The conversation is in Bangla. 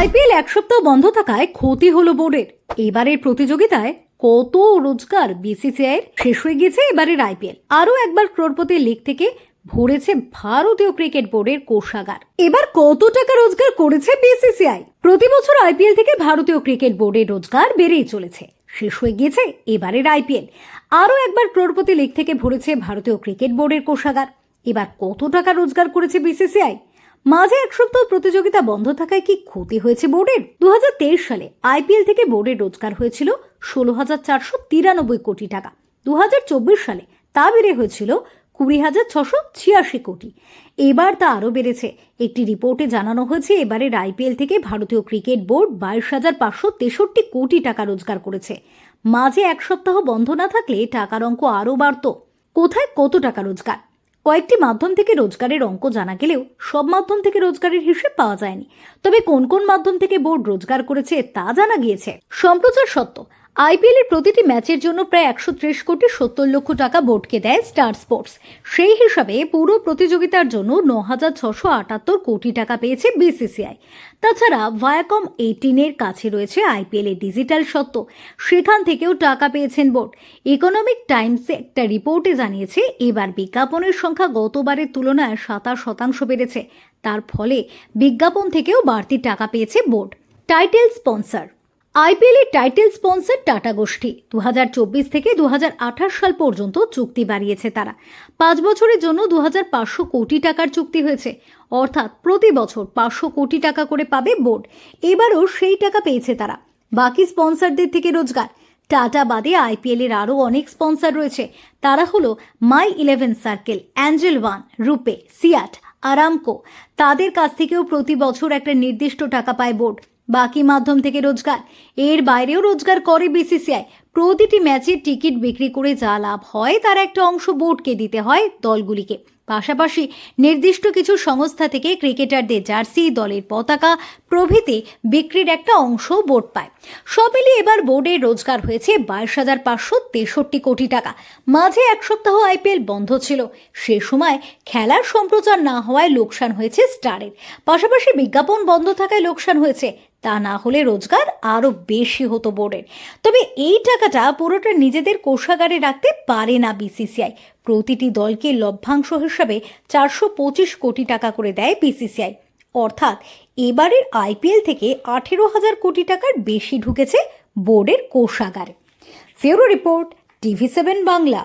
আইপিএল এক সপ্তাহ বন্ধ থাকায় ক্ষতি হলো বোর্ডের। এবারের প্রতিযোগিতায় কত রোজগার বিসিসিআইয়ের? শেষ হয়ে গেছে এবারের আইপিএল। আরও একবার ক্রোড়পতি লিগ থেকে ভরেছে ভারতীয় ক্রিকেট বোর্ডের কোষাগার। এবার কত টাকা রোজগার করেছে বিসিসিআই? প্রতি বছর আইপিএল থেকে ভারতীয় ক্রিকেট বোর্ডের রোজগার বেড়েই চলেছে। শেষ হয়ে গিয়েছে এবারের আইপিএল। আরও একবার ক্রোড়পতি লিগ থেকে ভরেছে ভারতীয় ক্রিকেট বোর্ডের কোষাগার। এবার কত টাকা রোজগার করেছে বিসিসিআই? মাঝে এক সপ্তাহ প্রতিযোগিতা বন্ধ থাকায় কি ক্ষতি হয়েছে বোর্ডের? দু সালে আইপিএল থেকে বোর্ডের রোজগার হয়েছিল ষোলো হাজার চারশো তিরানব্বই কোটি টাকা। দুহাজার চব্বিশ সালে তা বেড়ে হয়েছিল কুড়ি হাজার ছশো ছিয়াশি কোটি। এবার তা আরও বেড়েছে। একটি রিপোর্টে জানানো হয়েছে, এবারের আইপিএল থেকে ভারতীয় ক্রিকেট বোর্ড বাইশ হাজার পাঁচশো তেষট্টি কোটি টাকা রোজগার করেছে। মাঝে এক সপ্তাহ বন্ধ না থাকলে টাকার অঙ্ক আরও বাড়ত। কোথায় কত টাকা রোজগার? কয়েকটি মাধ্যম থেকে রোজগারের অঙ্ক জানা গেলেও সব মাধ্যম থেকে রোজগারের হিসেব পাওয়া যায়নি। তবে কোন কোন মাধ্যম থেকে বোর্ড রোজগার করেছে তা জানা গিয়েছে। সম্প্রচার সত্য আইপিএল এর প্রতিটি ম্যাচের জন্য প্রায় একশো ত্রিশ কোটি সত্তর লক্ষ টাকা বোর্ডকে দেয় স্টার স্পোর্টস। সেই হিসাবে পুরো প্রতিযোগিতার জন্য ন হাজার ছশো আটাত্তর কোটি টাকা পেয়েছে বিসিসিআই। তাছাড়া ভায়াকম এইটিনের কাছে রয়েছে আইপিএল এর ডিজিটাল সত্ত্ব সেখান থেকেও টাকা পেয়েছেন বোর্ড। ইকোনমিক টাইমসে একটা রিপোর্টে জানিয়েছে, এবার বিজ্ঞাপনের সংখ্যা গতবারের তুলনায় সাতাশ শতাংশ বেড়েছে। তার ফলে বিজ্ঞাপন থেকেও বাড়তি টাকা পেয়েছে বোর্ড। Title sponsor. আইপিএল এর টাইটেল স্পন্সর টাটা গোষ্ঠী। দু হাজার চব্বিশ থেকে দু হাজার আঠাশ সাল পর্যন্ত চুক্তি বাড়িয়েছে তারা। পাঁচ বছরের জন্য দু হাজার পাঁচশো কোটি টাকার চুক্তি হয়েছে। অর্থাৎ প্রতি বছর পাঁচশো কোটি টাকা করে পাবে বোর্ড। এবারও সেই টাকা পেয়েছে তারা। বাকি স্পন্সরদের থেকে রোজগার। টাটা বাদে আইপিএল এর আরও অনেক স্পন্সর রয়েছে। তারা হলো My Eleven Circle, Angel One, RuPay, CEAT, Aramco. তাদের কাছ থেকেও প্রতি বছর একটা নির্দিষ্ট টাকা পায় বোর্ড। বাকি মাধ্যম থেকে রোজগার। এর বাইরেও রোজগার করে বিসিসিআই প্রতিটি ম্যাচের টিকিট বিক্রি করে যা লাভ হয়, তার একটা অংশ বোর্ডকে দিতে হয় দলগুলিকে। পাশাপাশি নির্দিষ্ট কিছু সংস্থা থেকে ক্রিকেটারদের জার্সি, দলের পতাকা, প্রভৃতি বিক্রির একটা অংশ বোর্ড পায়। সব এবার বোর্ডে রোজগার হয়েছে বাইশ হাজার পাঁচশো তেষট্টি কোটি টাকা। মাঝে এক সপ্তাহ আইপিএল বন্ধ ছিল। সে সময় খেলার সম্প্রচার না হওয়ায় লোকসান হয়েছে স্টারের। পাশাপাশি বিজ্ঞাপন বন্ধ থাকায় লোকসান হয়েছে তা না হলে রোজগার আরও বেশি হতো বোর্ডের। তবে এই টাকাটা পুরোটা নিজেদের কোষাগারে রাখতে পারে না বিসিসিআই। প্রতিটি দলকে লভ্যাংশ হিসাবে চারশো পঁচিশ কোটি টাকা করে দেয় বিসিসিআই। অর্থাৎ এবারের আইপিএল থেকে আঠেরো হাজার কোটি টাকার বেশি ঢুকেছে বোর্ডের কোষাগারে। ফেরো রিপোর্ট, টিভি সেভেন বাংলা।